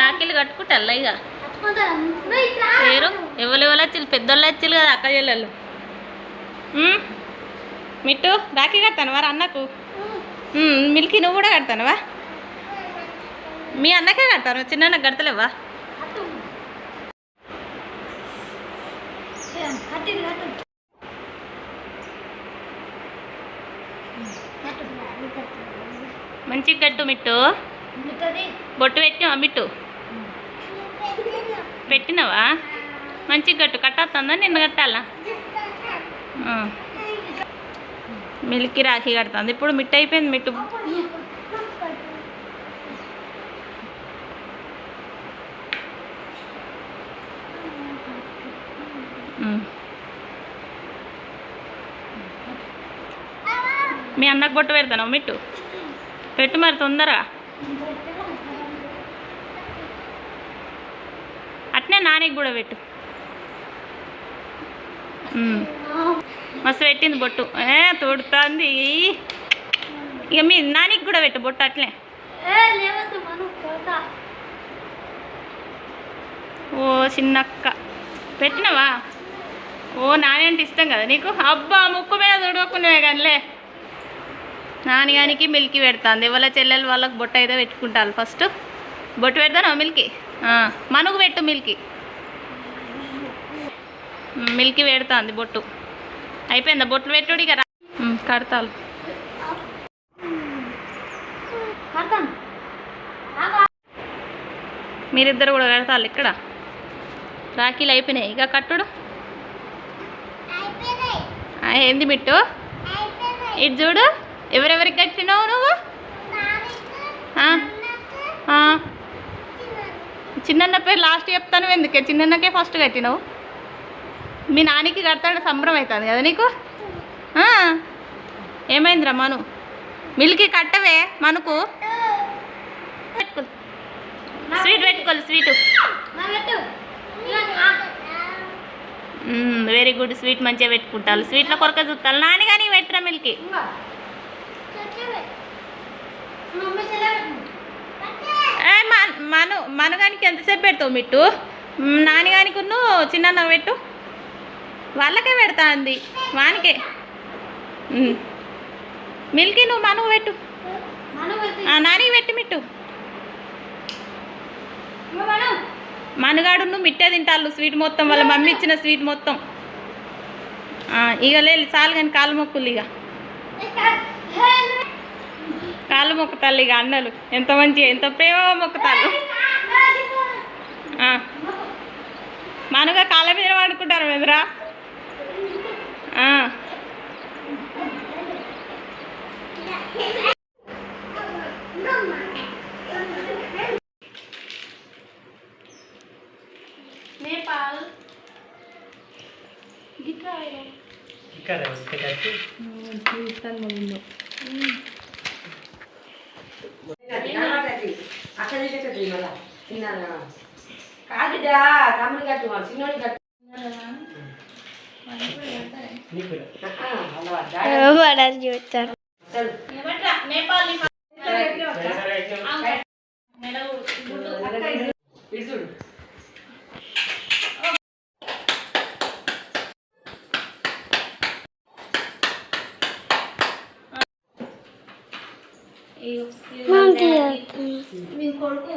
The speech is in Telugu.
రాఖీలు కట్టుకుంటారా ఇక. ఎవరు ఎవరు వచ్చిళ్ళు? పెద్దోళ్ళు వచ్చిళ్ళు కదా అక్క చెల్లెళ్ళు? మిట్టు రాఖీ కడతాను అన్నకు? మిల్కీ నువ్వు కూడా కడతానవా మీ అన్నకే కడతాను చిన్న కడతలేవా? మంచిగా కట్టు మిట్టు. బొట్టు పెట్టినావా మిట్టు పెట్టినావా? మంచిగా గట్టు కట్టొస్తుందా నిన్ను కట్టాలా? ఆ. మిల్కి రాఖీ కడుతుంది. ఇప్పుడు మిట్టు అయిపోయింది మిట్టు. మీ అన్నకు బొట్టు పెడతాను మిట్టు? పెట్టు మరి తొందరగా. అట్నే నానికి కూడా పెట్టు. మస్తు పెట్టింది బొట్టు. ఏ తోడుతుంది. ఇక మీ నానికి కూడా పెట్టు బొట్టు అట్లే. ఓ చిన్నక్క. పెట్టినవా? ఓ నాని అంటే ఇష్టం కదా నీకు? అబ్బా ముక్కు మీద తుడవకునేవే కానిలే నాన్నగానికి మిల్కి పెడుతుంది. ఎవరి చెల్లెలు వాళ్ళకి బొట్టు అయితే పెట్టుకుంటారు. ఫస్ట్ బొట్టు పెడతాను మిల్కి? మనుగు పెట్టు మిల్కి. మిల్కి పెడుతుంది బొట్టు. అయిపోయిందా? బొట్లు పెట్టుడు ఇక రా. కడతాలు. మీరిద్దరు కూడా కడతారు ఇక్కడ. రాఖీలు అయిపోయినాయి. ఇక కట్టుడు. ఏంది మిట్టు ఇటు చూడు. ఎవరెవరికి కట్టినావు నువ్వు. చిన్నన్న పేరు లాస్ట్ చెప్తాను ఎందుకే? చిన్నన్నకే ఫస్ట్ కట్టినావు. మీ నానికి కడతాడు సంబరం అవుతుంది కదా నీకు. ఏమైందిరా మను? మిల్కి కట్టవే మనుకు? పెట్టుకో. స్వీట్ పెట్టుకోవాలి స్వీటు. వెరీ గుడ్ స్వీట్ మంచిగా పెట్టుకుంటారు. స్వీట్ల కొరక చూస్తారు నాని కానీ పెట్టరా మిల్కి. మను మనుగానికి ఎంతసేపు పెడతావు మిట్టు? నానిగానికి నువ్వు చిన్న పెట్టు. వాళ్ళకే పెడతా అంది. వానికే. మిల్కి నువ్వు మనుగు పెట్టు. ఆ, నానికి పెట్టి మిట్టు. మనుగాడు నువ్వు మిట్టే తింటాళ్ళు స్వీట్ మొత్తం. వాళ్ళ మమ్మీ ఇచ్చిన స్వీట్ మొత్తం. ఇక లేదు చాలు కానీ కాలు మొక్కులు ఇక కాళ్ళు మొక్కుతాళ్ళు ఇక అన్నలు. ఎంత మంచిగా ఎంత ప్రేమ మొక్కుతాళ్ళు. మనుగా కాళ్ళ మీద పడుకుంటారు మీదరా నేపాల్. ఇక్కడ ఇక్కడ వచ్చి అక్కడ కట్టి మళ్ళా. తిన్నారా కాదుడా తమ్ముడు కట్టు మా చిన్నోడి కట్టు. నీకు? మంచి మీ కొడుకు